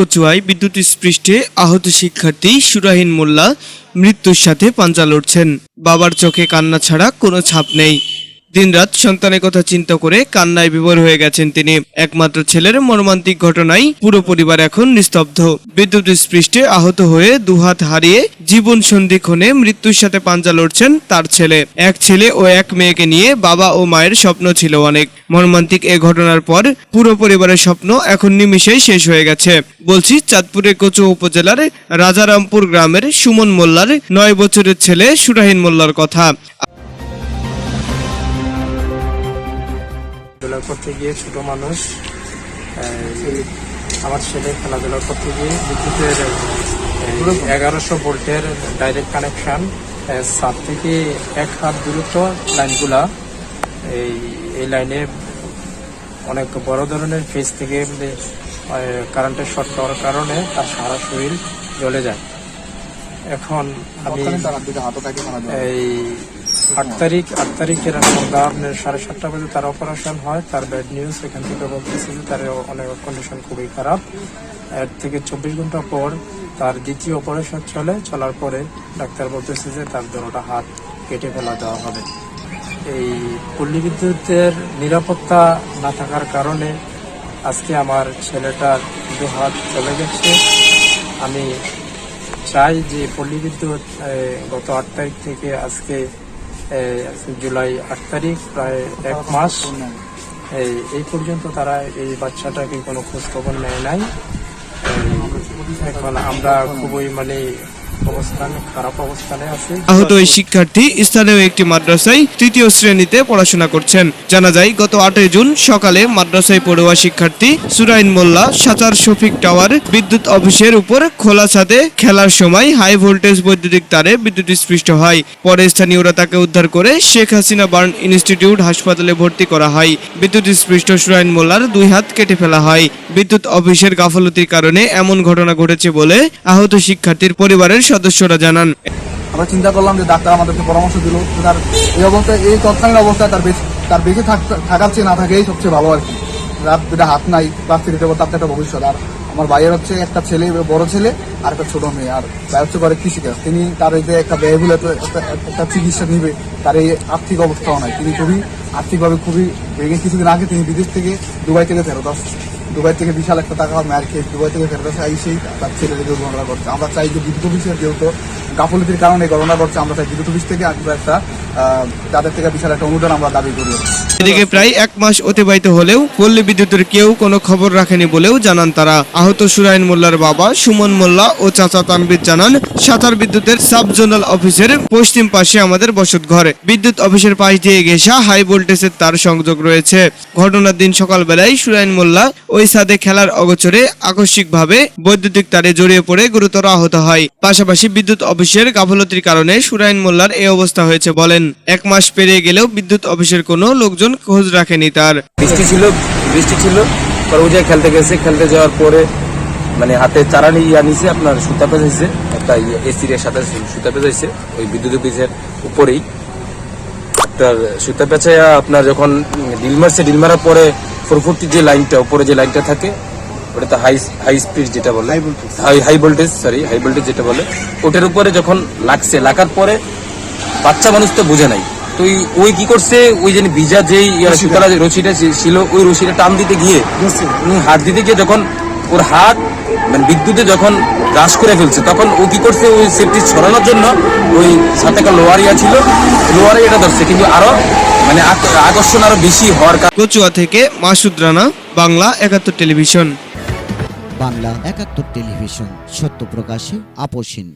কচুয়ায় বিদ্যুৎ স্পৃষ্টে আহত শিক্ষার্থী সুরাহিন মোল্লা মৃত্যুর সাথে পাঞ্জা লড়ছেন। বাবার চোখে কান্না ছাড়া কোনো ছাপ নেই। দিনরাত সন্তানের কথা চিন্তা করে কান্নায় বিভোর হয়ে গেছেন তিনি। একমাত্র ছেলের মর্মান্তিক ঘটনায় পুরো পরিবার এখন নিস্তব্ধ। বিদ্যুৎ স্পৃষ্টে আহত হয়ে দুহাত হারিয়ে জীবন সন্ধিক্ষণে মৃত্যুর সাথে পাঞ্জা লড়ছেন তার ছেলে। এক ছেলে ও এক মেয়েকে নিয়ে বাবা ও মায়ের স্বপ্ন ছিল অনেক। মর্মান্তিক এ ঘটনার পর পুরো পরিবারের স্বপ্ন এখন নিমিশেই শেষ হয়ে গেছে। বলছি, চাঁদপুরের কচু উপজেলার রাজারামপুর গ্রামের সুমন মোল্লার নয় বছরের ছেলে সুরাহীন মোল্লার কথা। খেলাধুলা করতে গিয়ে ছোট মানুষ আমার ছেলে খেলাধুলা করতে গিয়ে বিদ্যুতের এগারোশো ভোল্টের ডাইরেক্ট কানেকশন সাত থেকে এক হাত দূরত্ব লাইনগুলা এই এই লাইনে অনেক বড় ধরনের ফেজ থেকে কারেন্টের শর্ট হওয়ার কারণে তার সারা শরীর জ্বলে যায়। এখন আমি এই আট তারিখ, আট তারিখের সন্ধ্যা আপনার সাড়ে সাতটা বাজে তার অপারেশন হয়, তার ব্যাড নিউজ এখান থেকে বলতেছে যে তার অনেক কন্ডিশন খুবই খারাপ। এর থেকে চব্বিশ ঘণ্টা পর তার দ্বিতীয় অপারেশন চলে, চলার পরে ডাক্তার বলতেছে যে তার দুটা হাত কেটে ফেলা দেওয়া হবে। এই পল্লী বিদ্যুতের নিরাপত্তা না থাকার কারণে আজকে আমার ছেলেটার দু হাত চলে গেছে। আমি চাই যে পল্লী বিদ্যুৎ গত আট তারিখ থেকে আজকে জুলাই আট তারিখ, প্রায় এক মাস। এই পর্যন্ত তারা এই বাচ্চাটাকে কোনো খোঁজখবর নেয় নাই। এখন আমরা খুবই মানে আহত ওই শিক্ষার্থী স্থানীয় একটি মাদ্রাসায় তৃতীয় শ্রেণীতে পড়াশোনা করছেন। জানা যায়, গত আটই জুন সকালে মাদ্রাসায় পড়ুয়া শিক্ষার্থী সুরাইন মোল্লা সাচার শফিক টাওয়ার বিদ্যুৎ অফিসের উপর খোলা ছাদে খেলার সময় হাই ভোল্টেজ বৈদ্যুতিক তারে বিদ্যুৎ স্পৃষ্ট হয়। পরে স্থানীয়রা তাকে উদ্ধার করে শেখ হাসিনা বার্ন ইনস্টিটিউট হাসপাতালে ভর্তি করা হয়। বিদ্যুৎ স্পৃষ্ট সুরাইন মোল্লার দুই হাত কেটে ফেলা হয়। বিদ্যুৎ অফিসের গাফলতির কারণে এমন ঘটনা ঘটেছে বলে আহত শিক্ষার্থীর পরিবারের সদস্যরা জানান। আমরা চিন্তা করলাম যে ডাক্তার আমাদেরকে পরামর্শ দিল। তার এই অবস্থায়, এই তৎকালীন অবস্থায় তার বেঁচে তার বেঁচে থাক- থাকার চেয়ে না থাকেই সবচেয়ে ভালো আর কি। রাত দুটা হাত নাই ক্লাস থ্রিতে তার তো একটা ভবিষ্যৎ। আর আমার ভাইয়ের হচ্ছে একটা ছেলে, বড় ছেলে, আর একটা ছোট মেয়ে। আর ভাই হচ্ছে করে কৃষিকাজ। তিনি তার এই যে একটা ব্যয়বহুল একটা চিকিৎসা নিবে, তার এই আর্থিক অবস্থাও নাই। তিনি খুবই আর্থিকভাবে খুবই কিছুদিন আগে তিনি বিদেশ থেকে দুবাই থেকে ফেরত আসছে দুবাই থেকে বিশাল একটা টাকা মার খেয়ে দুবাই থেকে ফেরত আসে এসেই তার ছেলেদেরকে দুর্ঘটনা করছে। আমরা চাই যে বিদ্যুৎ অফিসের যেহেতু গাফলতির কারণে ঘটনা করছে, আমরা চাই বিদ্যুৎ অফিস থেকে আমরা একটা তাদের থেকে বিশাল একটা অনুদান আমরা দাবি করি। এদিকে প্রায় এক মাস অতিবাহিত হলেও পল্লী বিদ্যুতের কেউ কোনো খবর রাখেনি বলেও জানান তারা। আহত সুরাইন মোল্লার বাবা সুমন মোল্লা ও চাচা তানবির জানান, সাতার বিদ্যুতের সাব জোনাল অফিসের পশ্চিম পাশে আমাদের বসত ঘর বিদ্যুৎ অফিসের পাশ দিয়ে ঘেঁষা হাই ভোল্টেজের তার সংযোগ রয়েছে। ঘটনার দিন সকালবেলায় সুরাইন মোল্লা ওই সাদে খেলার অগোচরে আকস্মিকভাবে বৈদ্যুতিক তারে জড়িয়ে পড়ে গুরুতর আহত হয়। পাশাপাশি বিদ্যুৎ অফিসের গাফলতির কারণে সুরাইন মোল্লার এই অবস্থা হয়েছে বলেন এক মাস পেরিয়ে গেলেও বিদ্যুৎ অফিসের কোনো লোকজন খোঁজ রাখেনি তার। বৃষ্টি ছিল বৃষ্টি ছিল পরে খেলতে গেছে খেলতে যাওয়ার পরে মানে হাতে চারা ইয়া নিছে আপনার সুতা পেঁচাইছে একটা এসির এর সাথে সুতা পেঁচাইছে ওই বিদ্যুৎ অফিসের উপরেই। আপনার সুতা পেঁচাইয়া আপনার যখন ডিল মারছে ডিল মারার পরে ফোরফোরটি যে লাইনটা উপরে যে লাইনটা থাকে ওটাতে হাই হাই স্পিড যেটা বলে high high voltage sorry high voltage যেটা বলে ওটার উপরে যখন লাগছে লাগার পরে বাচ্চা মানুষ তো বোঝে নাই। তো ওই- ওই কি করছে? ওই যে ভিজা যেই ইয়া সুতারা যে রশিটা ছিল ওই রশিটা টান দিতে গিয়ে উনি হাত দিতে গিয়ে যখন ওর হাত মানে বিদ্যুতে যখন গ্রাস করে ফেলছে তখন ও কি করছে? ওই সেফটি ছড়ানোর জন্য ওই সাথে একটা লোয়ার ইয়া ছিল। লোয়ারে এটা ধরছে। কিন্তু আরও মানে আকর্ষণ আরও বেশি হওয়ার কারণে কচুয়া থেকে মাসুদ রানা বাংলা একাত্তর টেলিভিশন। বাংলা একাত্তর টেলিভিশন সত্য প্রকাশে আপোষহীন